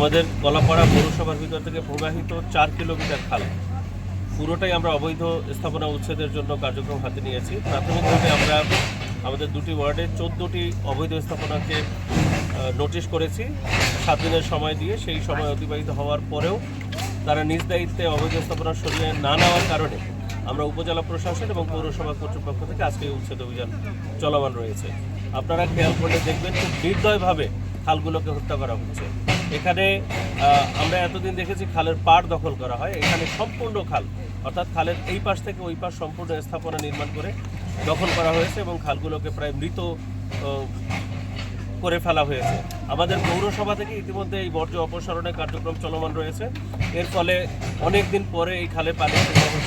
আমাদের কলাপাড়া পৌরসভার ভিতর থেকে প্রবাহিত চার কিলোমিটার খাল। পুরোটাই আমরা অবৈধ স্থাপনা উচ্ছেদের জন্য কার্যক্রম হাতে নিয়েছি। প্রাথমিকভাবে আমরা আমাদের দুটি ওয়ার্ডে চোদ্দোটি অবৈধ স্থাপনাকে নোটিশ করেছি। সাত দিনের সময় দিয়ে সেই সময় অতিবাহিত হওয়ার পরেও তারা নিজ দায়িত্বে অবৈধ স্থাপনা সরিয়ে না নেওয়ার কারণে আমরা উপজেলা প্রশাসন এবং পৌরসভা কর্তৃপক্ষ থেকে আজকে এই উচ্ছেদ অভিযান চলমান রয়েছে। আপনারা খেয়াল করলে দেখবেন, খুব নির্দয়ভাবে খালগুলোকে হত্যা করা হচ্ছে। এখানে আমরা এতদিন দেখেছি খালের পাড় দখল করা হয়। এখানে সম্পূর্ণ খাল, অর্থাৎ খালের এই পাশ থেকে ওই পাশ সম্পূর্ণ স্থাপনা নির্মাণ করে দখল করা হয়েছে এবং খালগুলোকে প্রায় মৃত করে ফেলা হয়েছে। আমাদের পৌরসভা থেকে ইতিমধ্যে এই বর্জ্য অপসারণের কার্যক্রম চলমান রয়েছে। এর ফলে অনেক দিন পরে এই খালে পানি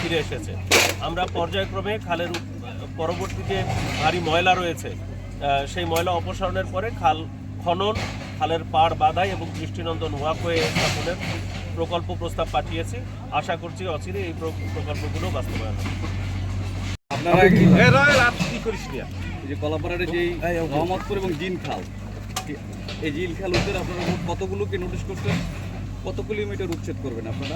ফিরে এসেছে। আমরা পর্যায়ক্রমে খালের উপ- পরবর্তী যে ভারী ময়লা রয়েছে সেই ময়লা অপসারণের পরে খাল খনন খালের পাড় বাধাই এবং দৃষ্টিনন্দন ওয়াকওয়ে স্থাপনের প্রকল্প প্রস্তাব পাঠিয়েছি। আশা করছি অচিরে এই প্রকল্পগুলো বাস্তবায়ন হবে। কি এ রয় রাত কি করিস নিয়া যে কলাপাড়ার যে রহমতপুর এবং জিন খাল এই জিন খাল উদ্ধার আপনারা কতগুলোকে নোটিশ করছেন? কত কিলোমিটার উচ্ছেদ করবেন আপনারা?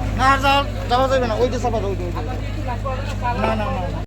যাওয়া যাওয়া যাবে না ওই যে চাপা দাও ওই যে, ওই না না না।